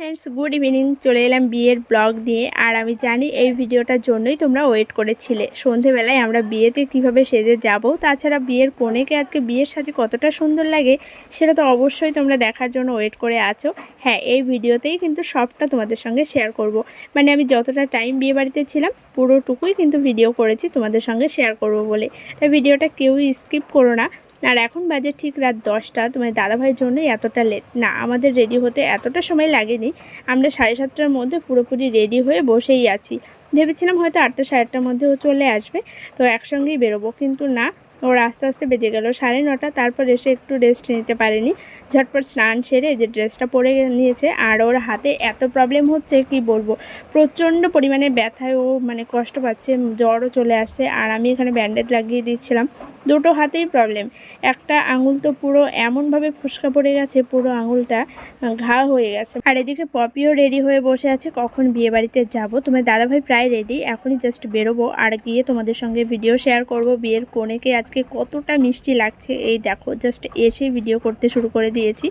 Friends good evening চলে এলাম বিয়ের ব্লগ দিয়ে। আর আমি জানি এই ভিডিওটার জন্যই তোমরা ওয়েট করেছিলে। সন্ধেবেলায় আমরা বিয়েতে কীভাবে সেজে যাব, তাছাড়া বিয়ের কনেকে আজকে বিয়ের সাজে কতটা সুন্দর লাগে, সেটা তো অবশ্যই তোমরা দেখার জন্য ওয়েট করে আছো। হ্যাঁ এই ভিডিওতেই কিন্তু সবটা তোমাদের সঙ্গে শেয়ার করব। মানে আমি যতটা টাইম বিয়ে বাড়িতে ছিলাম, পুরোটুকুই কিন্তু ভিডিও করেছি তোমাদের সঙ্গে শেয়ার করব বলে। তাই ভিডিওটা কেউই স্কিপ করো না। আর এখন বাজে ঠিক রাত দশটা তোমার দাদাভাইয়ের জন্যই এতটা লেট না, আমাদের রেডি হতে এতটা সময় লাগেনি। আমরা সাড়ে সাতটার মধ্যে পুরোপুরি রেডি হয়ে বসেই আছি। ভেবেছিলাম হয়তো আটটা, সাড়ে আটটার মধ্যে ও চলে আসবে, তো একসঙ্গেই বেরোবো। কিন্তু না ওর আস্তে আস্তে বেজে গেল সাড়ে নটা, তারপর এসে একটু রেস্ট নিতে পারেনি। ঝটপট স্নান সেরে যে ড্রেসটা পরে নিয়েছে আর ওর হাতে এত প্রবলেম হচ্ছে, কি বলব? প্রচণ্ড পরিমাণে ব্যথায় ও মানে কষ্ট পাচ্ছে, জ্বরও চলে আসছে আর আমি এখানে ব্যান্ডেড লাগিয়ে দিচ্ছিলাম। দুটো হাতেই প্রবলেম একটা আঙুল তো পুরো এমনভাবে ফুসকা পড়ে গেছে, পুরো আঙুলটা ঘা হয়ে গেছে। আর এদিকে পপিও রেডি হয়ে বসে আছে, কখন বিয়ে বাড়িতে যাব? তোমার দাদাভাই প্রায় রেডি এখনই জাস্ট বেরোবো আর গিয়ে তোমাদের সঙ্গে ভিডিও শেয়ার করব বিয়ের কোনেকে আজকে কতটা মিষ্টি লাগছে, এই দেখো জাস্ট এসেই ভিডিও করতে শুরু করে দিয়েছি।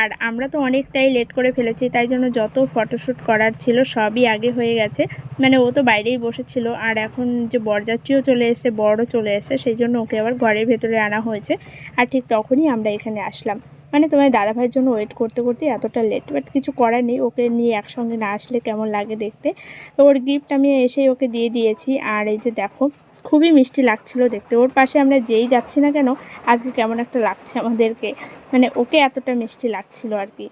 আর আমরা তো অনেকটাই লেট করে ফেলেছি, তাই জন্য যত ফটোশ্যুট করার ছিল সবই আগে হয়ে গেছে। মানে ও তো বাইরেই বসেছিল, আর এখন যে বরযাত্রীও চলে এসেছে, বড়ও চলে এসেছে, সেই জন্য ওকে আবার ঘরের ভেতরে আনা হয়েছে। আর ঠিক তখনই আমরা এখানে আসলাম। মানে তোমার দাদাভাইয়ের জন্য ওয়েট করতে করতে এতটা লেট বাট কিছু করার নেই, ওকে নিয়ে একসঙ্গে না আসলে কেমন লাগে দেখতে। তো ওর গিফট আমি এসেই ওকে দিয়ে দিয়েছি, আর এই যে দেখো খুবই মিষ্টি লাগছিল দেখতে। ওর পাশে আমরা যেই যাচ্ছি না কেন, আজকে কেমন একটা লাগছে আমাদেরকে। মানে ওকে এতটা মিষ্টি লাগছিল আর কি।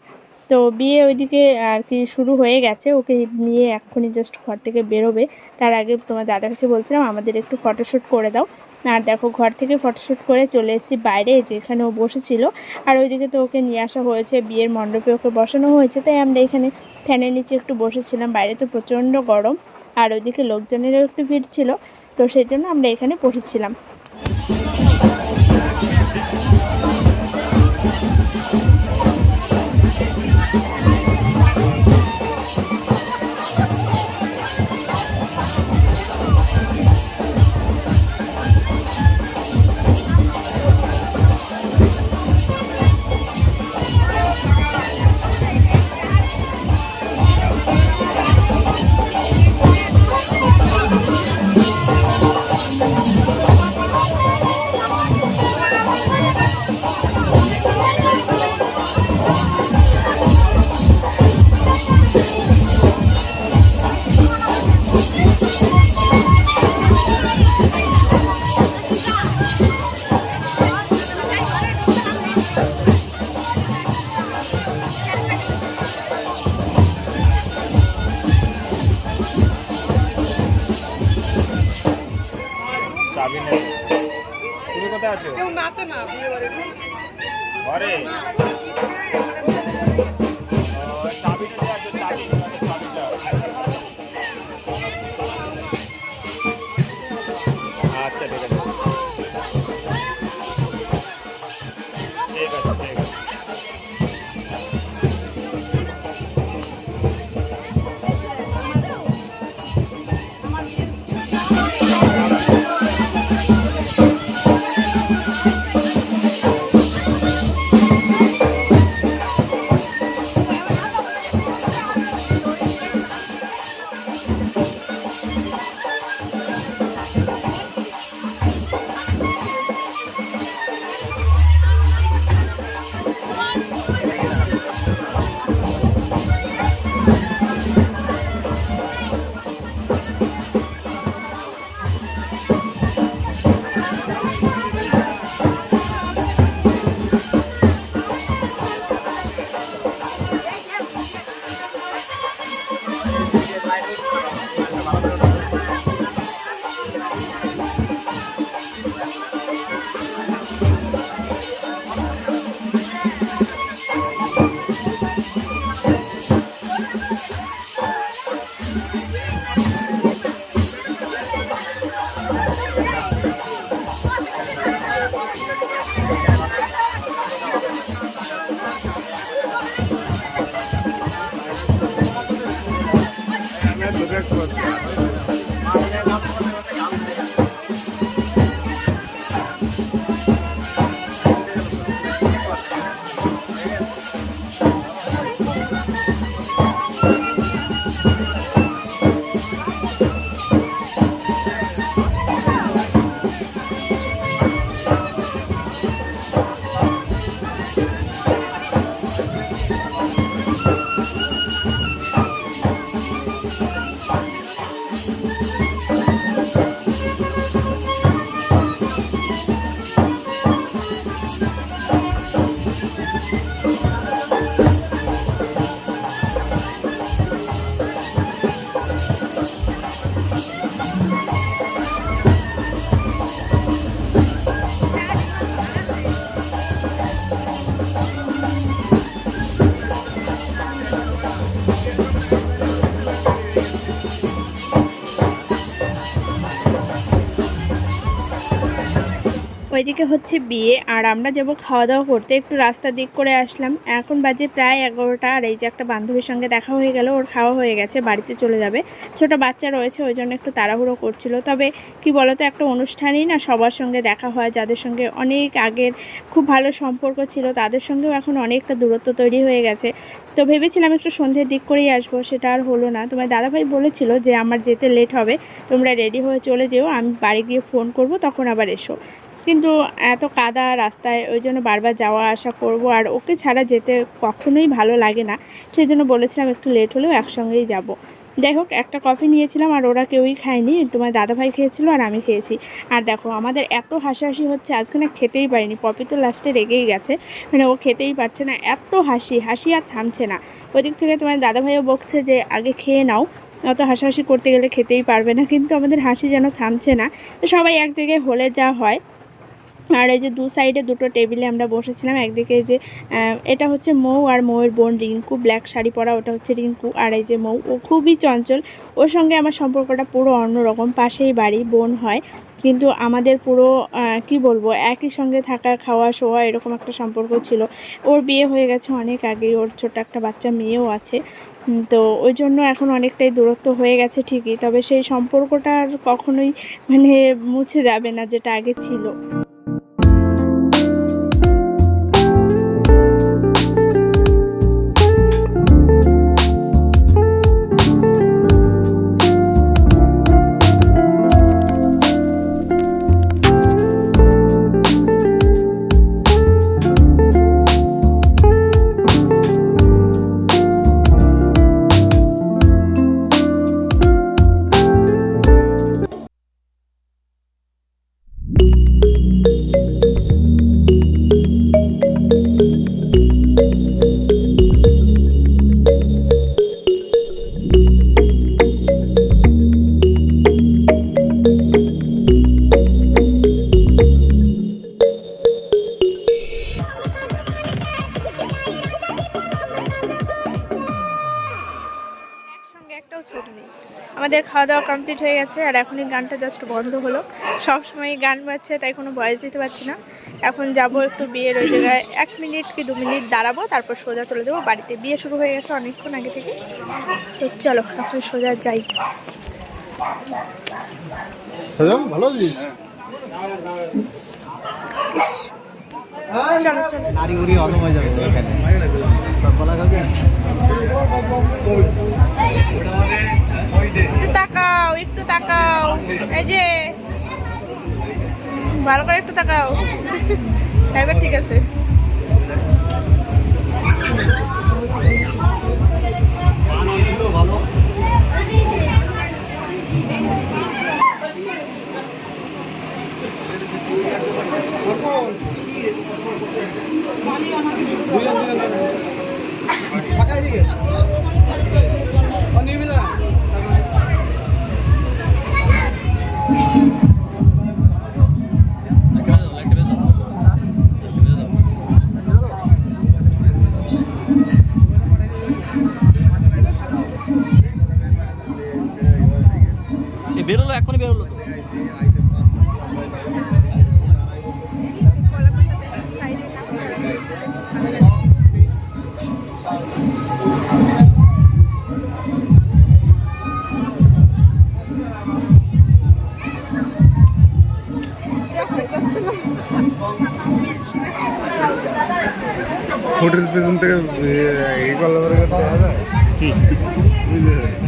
তো বিয়ে ওইদিকে আর কি শুরু হয়ে গেছে। ওকে নিয়ে এক্ষুনি জাস্ট ঘর থেকে বেরোবে। তার আগে তোমার দাদাকে বলছিলাম, আমাদের একটু ফটোশ্যুট করে দাও। আর দেখো, ঘর থেকে ফটোশ্যুট করে চলে এসেছি বাইরে, যেখানে ও বসেছিল। আর ওইদিকে তো ওকে নিয়ে আসা হয়েছে, বিয়ের মণ্ডপে ওকে বসানো হয়েছে। তাই আমরা এখানে ফ্যানের নিচে একটু বসেছিলাম। বাইরে তো প্রচণ্ড গরম। আর ওইদিকে লোকজনেরও একটু ভিড় ছিল। তো সেই জন্য আমরা এখানে বসেছিলাম। চাবি আছো। কেউ নাচে না ঘরে? ওইদিকে হচ্ছে বিয়ে, আর আমরা যাব খাওয়া দাওয়া করতে। একটু রাস্তা দিক করে আসলাম। এখন বাজে প্রায় এগারোটা, আর এই যে একটা বান্ধবীর সঙ্গে দেখা হয়ে গেল, ওর খাওয়া হয়ে গেছে, বাড়িতে চলে যাবে। ছোট বাচ্চা রয়েছে, ওই জন্য একটু তাড়াহুড়ো করছিল। তবে কি বলতো, একটা অনুষ্ঠানই না সবার সঙ্গে দেখা হয়, যাদের সঙ্গে অনেক আগের খুব ভালো সম্পর্ক ছিল, তাদের সঙ্গেও এখন অনেকটা দূরত্ব তৈরি হয়ে গেছে। তো ভেবেছিলাম একটু সন্ধ্যের দিক করেই আসব, সেটা আর হলো না। তোমার দাদাভাই বলেছিল যে, আমার যেতে লেট হবে, তোমরা রেডি হয়ে চলে যেও, আমি বাড়ি গিয়ে ফোন করব, তখন আবার এসো। কিন্তু এত কাদা রাস্তায় ওই জন্য বারবার যাওয়া আসা করব আর ওকে ছাড়া যেতে কখনোই ভালো লাগে না। সেই জন্য বলেছিলাম একটু লেট হলেও একসঙ্গেই যাব। যাই হোক, একটা কফি নিয়েছিলাম আর ওরা কেউই খায়নি। তোমার দাদাভাই খেয়েছিল আর আমি খেয়েছি। আর দেখো, আমাদের এত হাসাহাসি হচ্ছে, আজকে না খেতেই পারিনি। পপি তো লাস্টে রেগেই গেছে। মানে ও খেতেই পারছে না। এত হাসি হাসি আর থামছে না। ওদিক থেকে তোমার দাদাভাইও বকছে যে, আগে খেয়ে নাও। অত হাসাহাসি করতে গেলে খেতেই পারবে না। কিন্তু আমাদের হাসি যেন থামছে না। সবাই এক জায়গায় হলে যা হয়। আর এই যে দু সাইডে দুটো টেবিলে আমরা বসেছিলাম, একদিকে যে এটা হচ্ছে মৌ আর মৌয়ের বোন রিঙ্কু ব্ল্যাক শাড়ি পরা, ওটা হচ্ছে রিঙ্কু আর এই যে মৌ। ও খুবই চঞ্চল, ওর সঙ্গে আমার সম্পর্কটা পুরো অন্যরকম, পাশেই বাড়ি, বোন হয়। কিন্তু আমাদের পুরো কি বলব, একই সঙ্গে থাকা, খাওয়া, শোয়া এরকম একটা সম্পর্ক ছিল। ওর বিয়ে হয়ে গেছে অনেক আগেই, ওর ছোট একটা বাচ্চা মেয়েও আছে। তো ওই জন্য এখন অনেকটাই দূরত্ব হয়ে গেছে ঠিকই, তবে সেই সম্পর্কটা আর কখনোই মানে মুছে যাবে না, যেটা আগে ছিল। আমাদের খাওয়া দাওয়া কমপ্লিট হয়ে গেছে আর এখনই গানটা জাস্ট বন্ধ হলো। সব সময় গান বাজছে তাই কোনো ভয়েস দিতে পারছি না। এখন যাব একটু বিয়ের ওই জায়গায় এক মিনিট কি দু মিনিট দাঁড়াবো তারপর সোজা চলে যাব। বাড়িতে বিয়ে শুরু হয়ে গেছে অনেকক্ষণ আগে থেকে। তো চলো এখন সোজা যাই। ভালো চলো চলো। একটু তাকাও একটু তাকাও। এই যে। ভালো করে একটু তাকাও। এবার ঠিক আছে। তো। হোটেল পেছন থেকে এই করলে পরে করতে হবে কি বুঝলে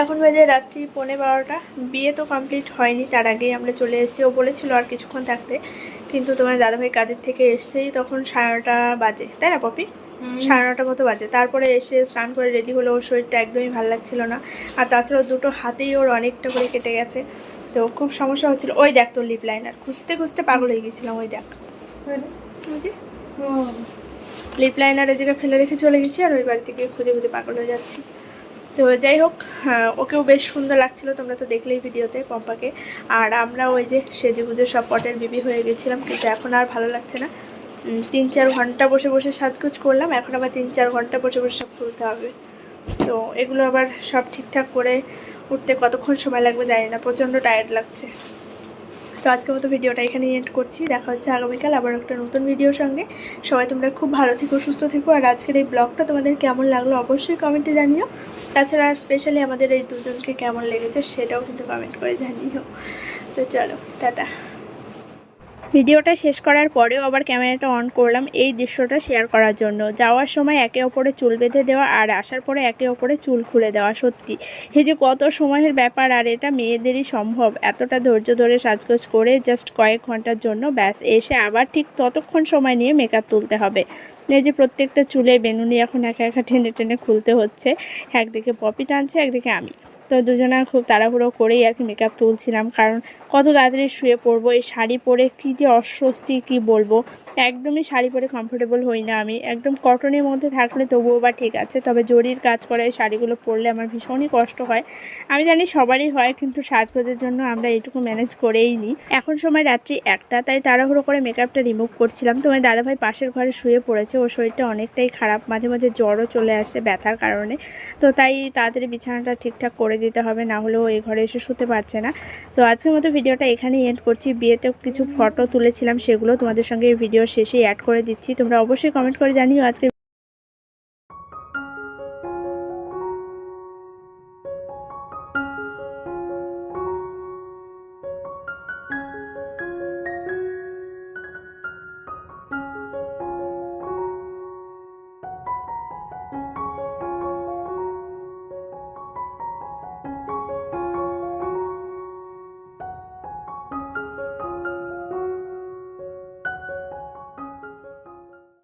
এখন বাজে রাত্রি পৌনে বারোটা। বিয়ে তো কমপ্লিট হয়নি তার আগেই আমরা চলে এসেছি। ও বলেছিল আর কিছুক্ষণ থাকতে। কিন্তু তোমার দাদাভাই কাজের থেকে এসেই তখন সাড়ে নটা বাজে তাই না পপি? সাড়ে নটা মতো বাজে। তারপরে এসে স্নান করে রেডি হলো। ওর শরীরটা একদমই ভালো লাগছিল না। আর তাছাড়া ওর দুটো হাতেই ওর অনেকটা করে কেটে গেছে। তো খুব সমস্যা হচ্ছিল। ওই দেখ তোর লিপ লাইনার খুঁজতে খুঁজতে পাগল হয়ে গেছিলাম ওই দেখ। বুঝি লিপ লাইনার জায়গায় ফেলে রেখে চলে গেছি আর ওই বাড়ি থেকে খুঁজে খুঁজে পাগল হয়ে যাচ্ছি। তো যাই হোক আহ, ওকেও বেশ সুন্দর লাগছিল তোমরা তো দেখলেই ভিডিওতে পম্পাকে। আর আমরা ওই যে সেজে গুজে সব পটের বিবি হয়ে গেছিলাম কিন্তু এখন আর ভালো লাগছে না। তিন চার ঘণ্টা বসে বসে সাজগুজ করলাম এখন আবার তিন চার ঘণ্টা বসে বসে সব তুলতে হবে। তো এগুলো আবার সব ঠিকঠাক করে উঠতে কতক্ষণ সময় লাগবে জানি না প্রচণ্ড টায়ার্ড লাগছে। তো আজকের মতো ভিডিওটা এখানে এন্ড করছি। দেখা হচ্ছে আগামীকাল আবার একটা নতুন ভিডিওর সঙ্গে। সবাই তোমরা খুব ভালো থেকো, সুস্থ থেকো। আর আজকের এই ব্লগটা তোমাদের কেমন লাগল অবশ্যই কমেন্টে জানিও। তাছাড়া স্পেশালি আমাদের এই দুজনকে কেমন লেগেছে সেটাও কিন্তু কমেন্ট করে জানিও। তো চলো, টাটা। ভিডিওটা শেষ করার পরেও আবার ক্যামেরাটা অন করলাম এই দৃশ্যটা শেয়ার করার জন্য। যাওয়ার সময় একে অপরে চুল বেঁধে দেওয়া আর আসার পরে একে অপরে চুল খুলে দেওয়া, সত্যি। এই যে কত সময়ের ব্যাপার আর এটা মেয়েদেরই সম্ভব। এতটা ধৈর্য ধরে সাজগোজ করে জাস্ট কয়েক ঘণ্টার জন্য ব্যাস, এসে আবার ঠিক ততক্ষণ সময় নিয়ে মেকআপ তুলতে হবে। এই যে প্রত্যেকটা চুলে বেনুনি এখন একা একা টেনে টেনে খুলতে হচ্ছে। একদিকে পপি টানছে, একদিকে আমি। তো দুজনা খুব তাড়াহুড়ো করেই আর কি মেকআপ তুলছিলাম। কারণ কত তাড়াতাড়ি শুয়ে পড়ব, এই শাড়ি পরে কী যে অস্বস্তি কি বলব? একদমই শাড়ি পরে কমফোর্টেবল হই না আমি। একদম কটনের মধ্যে থাকলে তবুও বা ঠিক আছে, তবে জরির কাজ করে, এই শাড়িগুলো পরলে আমার ভীষণই কষ্ট হয়। আমি জানি সবারই হয়, কিন্তু সাজগোজের জন্য আমরা এইটুকু ম্যানেজ করেই নিই। এখন সময় রাত্রি একটা, তাই তাড়াহুড়ো করে মেকআপটা রিমুভ করছিলাম। তোমার দাদাভাই পাশের ঘরে শুয়ে পড়েছে, ওর শরীরটা অনেকটাই খারাপ, মাঝে মাঝে জ্বরও চলে আসছে ব্যথার কারণে। তো তাই তাড়াতাড়ি বিছানাটা ঠিকঠাক করে দিতে হবে, না হলেও এই ঘরে এসে শুতে পারছে না। তো আজকের মতো ভিডিওটা এখানেই এড করছি। বিয়েতে কিছু ফটো তুলেছিলাম, সেগুলো তোমাদের সঙ্গে এই ভিডিও শেষেই অ্যাড করে দিচ্ছি। তোমরা অবশ্যই কমেন্ট করে জানিও আজকে